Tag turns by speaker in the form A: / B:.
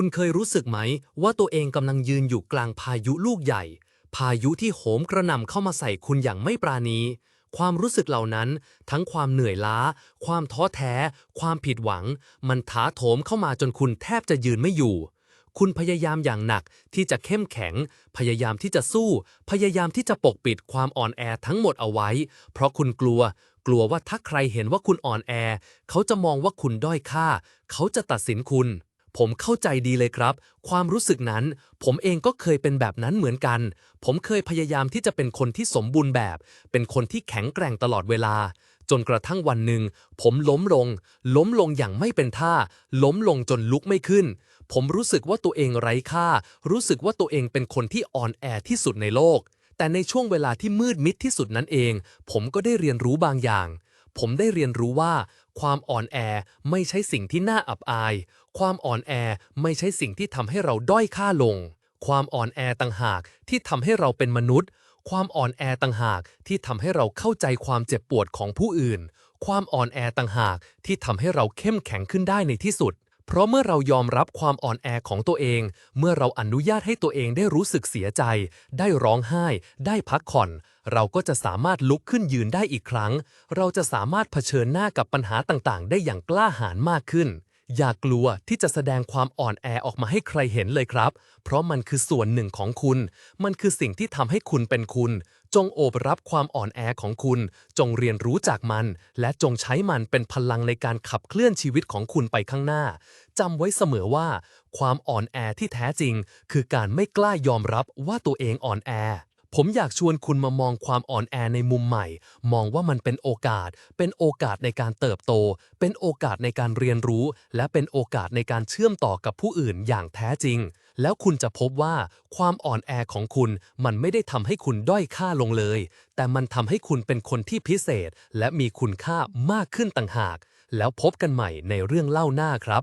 A: คุณเคยรู้สึกไหม ว่าตัวเองกำลังยืนอยู่กลางพายุลูกใหญ่ พายุที่โหมกระหน่ำเข้ามาใส่คุณอย่างไม่ปราณี ความรู้สึกเหล่านั้น ทั้งความเหนื่อยล้า ความท้อแท้ ความผิดหวัง มันถาโถมเข้ามาจนคุณแทบจะยืนไม่อยู่ คุณพยายามอย่างหนักที่จะเข้มแข็ง พยายามที่จะสู้ พยายามที่จะปกปิดความอ่อนแอทั้งหมดเอาไว้ เพราะคุณกลัวกลัวว่าถ้าใครเห็นว่าคุณอ่อนแอ เขาจะมองว่าคุณด้อยค่า เขาจะตัดสินคุณ ผมเข้าใจดีเลยครับ ความรู้สึกนั้น ผมเองก็เคยเป็นแบบนั้นเหมือนกัน ผมเคยพยายามที่จะเป็นคนที่สมบูรณ์แบบ เป็นคนที่แข็งแกร่งตลอดเวลา จนกระทั่งวันหนึ่ง ผมล้มลง ล้มลงอย่างไม่เป็นท่า ล้มลงจนลุกไม่ขึ้น ผมรู้สึกว่าตัวเองไร้ค่า รู้สึกว่าตัวเองเป็นคนที่อ่อนแอที่สุดในโลก แต่ในช่วงเวลาที่มืดมิดที่สุดนั้นเอง ผมก็ได้เรียนรู้บางอย่าง ผมได้เรียนรู้ว่า ความอ่อนแอไม่ใช่สิ่งที่น่าอับอาย ความอ่อนแอไม่ใช่สิ่งที่ทำให้เราด้อยค่าลง ความอ่อนแอต่างหากที่ทำให้เราเป็นมนุษย์ ความอ่อนแอต่างหากที่ทำให้เราเข้าใจความเจ็บปวดของผู้อื่น ความอ่อนแอต่างหากที่ทำให้เราเข้มแข็งขึ้นได้ในที่สุด เพราะเมื่อเรายอมรับความอ่อนแอของตัวเอง เมื่อเราอนุญาตให้ตัวเองได้รู้สึกเสียใจ ได้ร้องไห้ ได้พักผ่อน เราก็จะสามารถลุกขึ้นยืนได้อีกครั้ง เราจะสามารถเผชิญหน้ากับปัญหาต่างๆ ได้อย่างกล้าหาญมากขึ้น อย่ากลัวที่จะแสดงความอ่อนแอออกมาให้ใครเห็นเลยครับ เพราะมันคือส่วนหนึ่งของคุณ มันคือสิ่งที่ทำให้คุณเป็นคุณ จงโอบรับความอ่อนแอของคุณ จงเรียนรู้จากมัน และจงใช้มันเป็นพลังในการขับเคลื่อนชีวิตของคุณไปข้างหน้าจำไว้เสมอว่า ความอ่อนแอที่แท้จริง คือการไม่กล้ายอมรับว่าตัวเองอ่อนแอ ผมอยากชวนคุณมามองความอ่อนแอในมุมใหม่ มองว่ามันเป็นโอกาส เป็นโอกาสในการเติบโต เป็นโอกาสในการเรียนรู้ และเป็นโอกาสในการเชื่อมต่อกับผู้อื่นอย่างแท้จริง แล้วคุณจะพบว่าความอ่อนแอของคุณมันไม่ได้ทำให้คุณด้อยค่าลงเลย แต่มันทำให้คุณเป็นคนที่พิเศษ และมีคุณค่ามากขึ้นต่างหาก แล้วพบกันใหม่ในเรื่องเล่าหน้าครับ